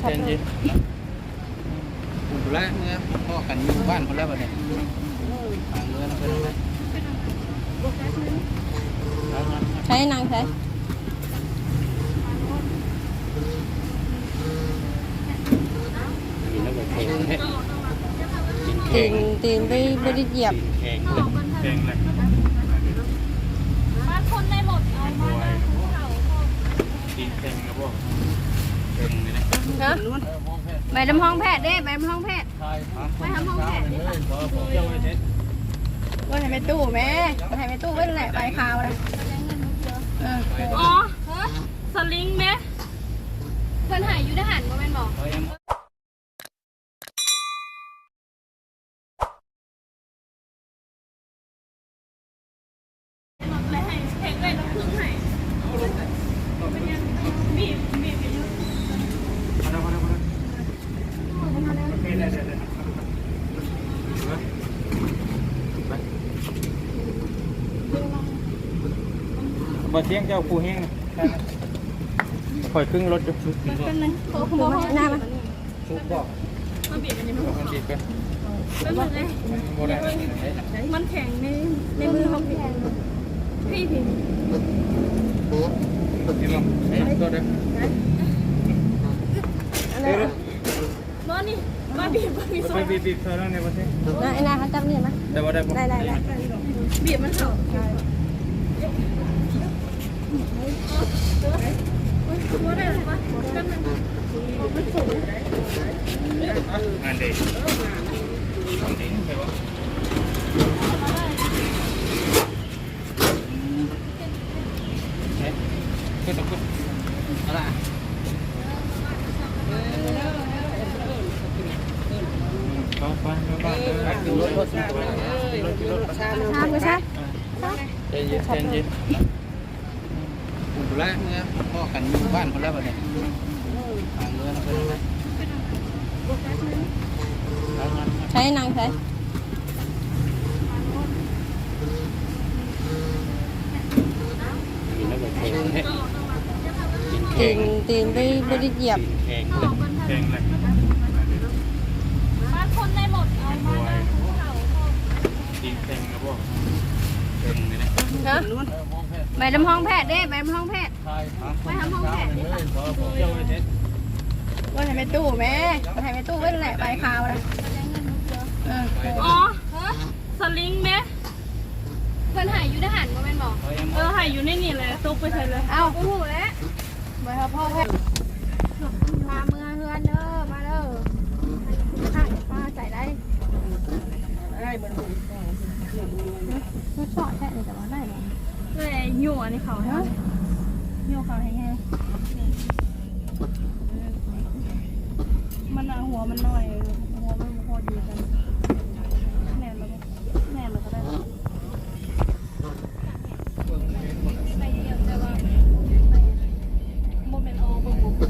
ใจเย็นใจนอยู่แล้วเนี่ยพ่อกันอยู่บ้านคนแล้วเนี่ยทางเรือเราไปแล้วใช้นางใช้กินแล้วก็เข่งเฮ้ยกินตีเข่ไปบริเหยียบเข่งเลยเข่งเลย บ้านคนในรถเอามานะภูเขาก็ กินเข่งนะพวกเข่ง เลยนะเนาะไปทำห้องแพทย์เด้ไปทำห้องแพทย์ไปทำห้องแพทย์เลยพอผมเที่ยวไปเช็ดว่าให้ไปตู้แม่ไปให้ไปตู้ไว้แหละไปข่าวเลยเอออ๋อสลิงไหมเพิ่นหายอยู่ทหารบ่แม่นบอก ไปยัง และให้เพลงเลยแล้วพึ่งให้เป็นยังบีบบีบไปอยู่ มาแล้วมาแล้วมาแล้ว บ่เที่ยงเจ้าผู้แห้งคอยครึ่งรถจะชุดบ่เป็นนึงโค้งดูมาหน้ามาชุดบ่มาบีบกันยังไงมันดีกันเป็นหมดเลยบ่ได้มันแข็งในในมือเขาแข็งพี่พี่ที่ลงเอ๊ะตัวเด้อบอนี่มาบีบมาบีบไปบีบบีบเธอแล้วในประเทศนะไอ้นาเขาจับนี่นะได้บ่ได้บ่ได้ได้ได้บีบมันเข่าว่าได้หรือเปล่ากันมันมันสู งอันเด็กอันนี้ใช่ปะเอ๊ะขึ้นตะขึ้นอะไรไปไปไปไปขึ้นรถรถขึ้นรถขึ้นรถชาไม่ใช่ใจเย็นใจเย็นอยู่แล้วเนี่ยพ่อกันอยู่บ้านคนแล้วเนี่ยทางเรือเราไปแล้วใช้นางใช้กินแล้วก็เข่งเฮ้ยกินตีเข่งนตีนไปบริเหยียบเข่งเลยเข่งเลยบ้านคนในรถเอามานะภูเขาก็กินเข่งนะพวกเข่งเลยนะเนาะ ไปทำห้องแพทย์เด้ไปทำห้องแพทย์ไปทำห้องแพทย์เลยพอผมเที่ยวไปเช็ดว่าให้ไปตู้แม่ไปให้ไปตู้ไว้แหละไปข่าวเลยเอออ๋อสลิงไหมเพิ่นหายอยู่ทหารบ่แม่นบอกไปยังเออหายอยู่ในนี่เลยตุกไปใส่เลย เอาโอ้โหแล้วไปหาพ่อแพทย์พาเมื่อเฮือนเด้อมาเด้อข้าป้าใส่ได้ได้บนรถชอดแท้นี่แต่ว่าได้ไหม เลยหยว อันนี้เขาให้หยวเขาให้แห้งมันเอาหัวมันหน่อย หัวมันบ่พอดีกันแน่นแล้วแน่นแล้วก็ได้ไปเดียวแต่ว่าโมเมนต์ออบ่บ่บ่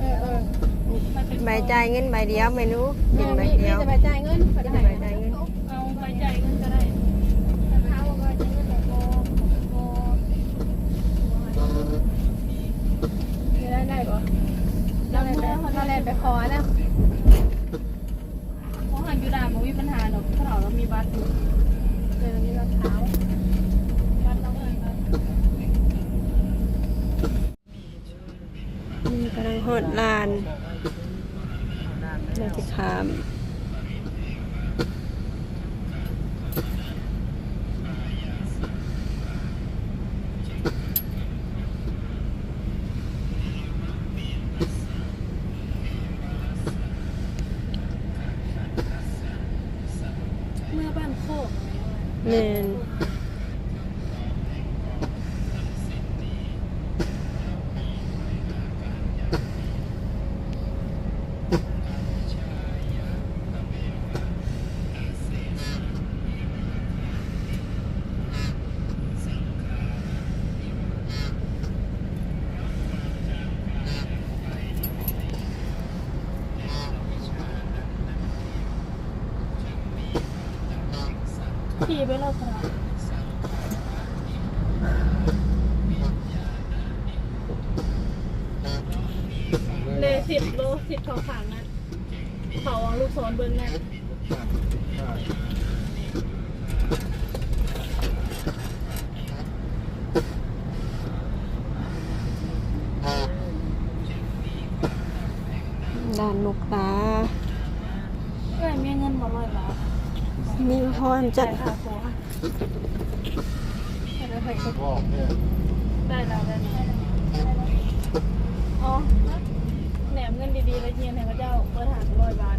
เออเออมันเป็นใบจ่ายเงินใบเดียวเมนูกินใบเดียวใบจ่ายเงินใบจ่ายเงิน เอาใบจ่ายเงินก็ได้เท้าก็จะเงินแบบโบโบ ได้ได้ปะเราเลยไปเราเลยไปขอนะ เพราะหางยูดามันมีปัญหาดอกถ้าเราเรามีบัตรอยู่ เจอมีรองเท้า บัตรเราเลยบัตร นี่กำ ลังหดลานเราจะขามเมื่อบ้านโคกเมน ขี่ไปเลยค่ะเลยสิบโลสิบเขาขางนะเขาวางลูกศรเบิ้งแน่ด่านนกตา เอ้ยมีเงินมาร้อยบาท มีพ รจัจ่าดยค่าตัวได้ไปบอกเนี่ยได้แล้วได้แล้วอ๋อแหนมเงินดีๆแล้วเฮียนให้พระเจ้าเปิดหาร้อยบาท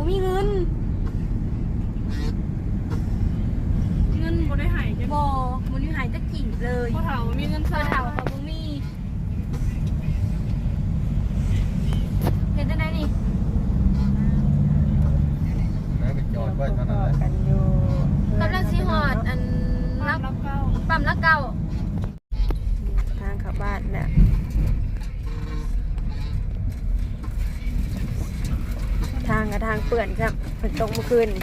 บ่มีเงิน เงินบ่ได้หายแค่บ่มันอยู่หายตะกิ่งเลยพอเถามีเงินเธเท่าอถามเขาบ่มีเห็นได้ไหนนี่แล้วไปจอดไว้เท่านั้นแหละกันอยู่กำลังสิฮอดอันรัรับบรับเก้าปั๊มละเก้า ทางเข้าบ้านแล้ว ทางเปื่อนครับฝนตกเมื่อคืนนี่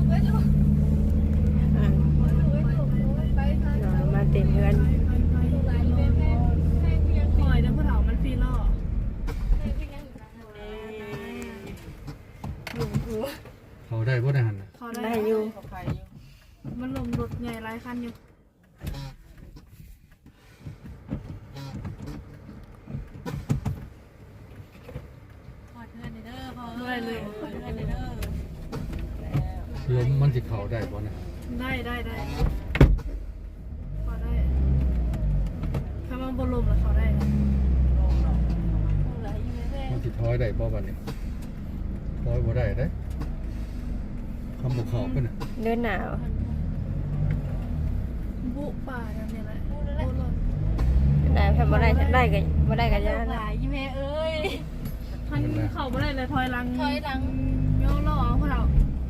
กไว้ลูกไปไปนอนมาเต็มเงินลูกหลานแม่แม่แม่กูยังคอยเด้อพ่อเฒ่ามันปีแล้วแม่กูยังเขาได้บ่ได้หันน่ะเขาได้ได้อยู่มันลมรถใหญ่หลายคันอยู่ ขอเพื่อนเด้อพ่อ ได้เลยเพื่อนเด้อลมมันสิเข้าได้บ่น่ะได้ได้ได้พอได้ถ้ามันบนลมแล้วเขาได้นะลูกหลานอยู่แม่มันสิถอยได้บ่บัดนี้ถอยบ่ได้เด้คำบ่เข้าเพิ่นน่ะเดินหนาวบุป่านั่นเนี่ยแหละลูกนั่นแหได้ถ้าบ่ได้ถ้าได้ก็บ่ได้ก็ยาหนะลานอยู่แม่เอ้ย ทันเข้าไม่ได้เลยถอยหลังถอยหลังย่อล่อพวกเรา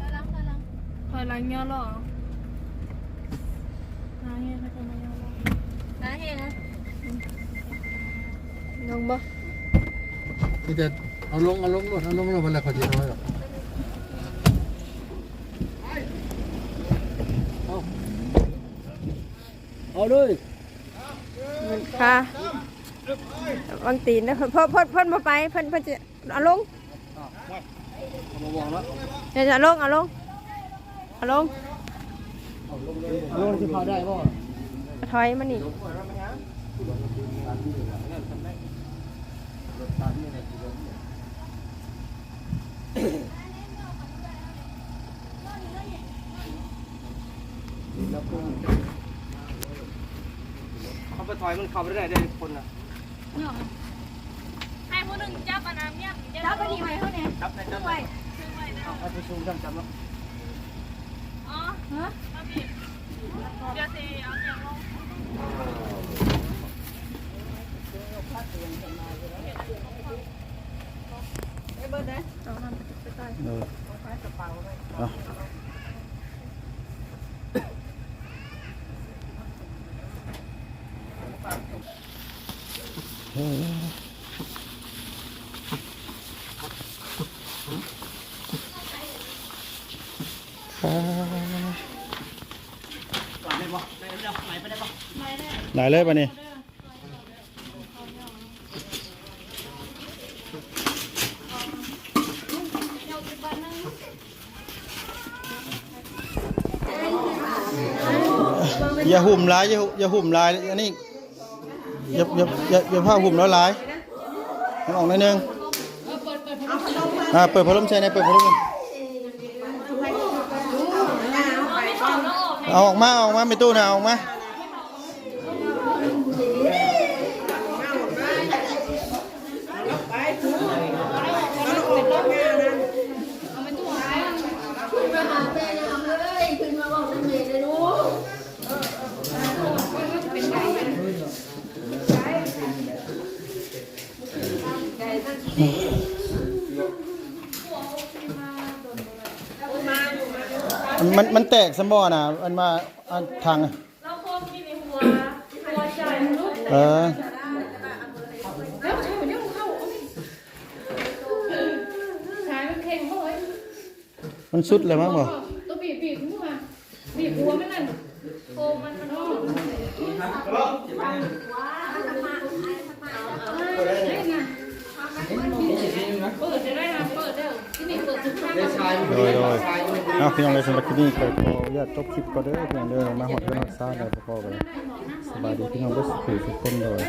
ตาลังตาลังถอยหลังย่อล่อนาเฮียเขาจะมาย่อล่อนะเฮ้นะน้องบ่นี่จะเอาลงเอาลงรถเอาลงรถเวลาเขาสิถอยหรอกเอาเอาเลยมันค่ะวางตีนนะเพิ่นเพิ่นเพิ่นเพิ่นบ่ไปเพิ่นเพิ่นจะ เอาลงเดี๋ยวจะเอาลงเอาลงเอาลงลงสิพาได้บ่ถอยมานี่เขาไปถอยมันเข้าไปได้ได้คนน่ะ ผู้หนึ่งจับอันน้ำเนี่ยจับไปดีไหมเขาเนี่ยจับได้จับไปเอาไปประชุมจังจับแล้วอ๋อฮะมาบีบเดี๋ยวสิเอาเสียงลงเออเอา ไหนเลยปะนี่อย่าหุ่มร้ายอย่าหุ่มอย่าหุ่มร้ายอันนี้อย่าอย่าอย่าอย่าผ้าหุ่มแล้วร้ายมันออกหนิดนึงอ่าเปิดพัดลมใช่ไหมเปิดพัดลมเอาออกมาออกมาไม่ตู้นะออกมา มันมันแตกสมอนะมันมาอันทางอะเราโคมกินในหัวหัวใจลูกเออขายมันเข่งเขาไว้มันสุดเลยมั้งบ่ตัวบีบบีบหัวบีบหัวมันนั่นโคมันมันออกเปิดจะได้นะเปิดเด้อที่นี่เปิดทุกครั้งโดยโดย เอาพี่น้องเลยสำหรับคลิปนี้ก็ขออนุญาตจบคลิปก็เด้อพี่น้องเด้อมาหอดเพื่อนรักษาได้ประกอบกันสบายดีพี่น้องทุกสุขทุกคนเลย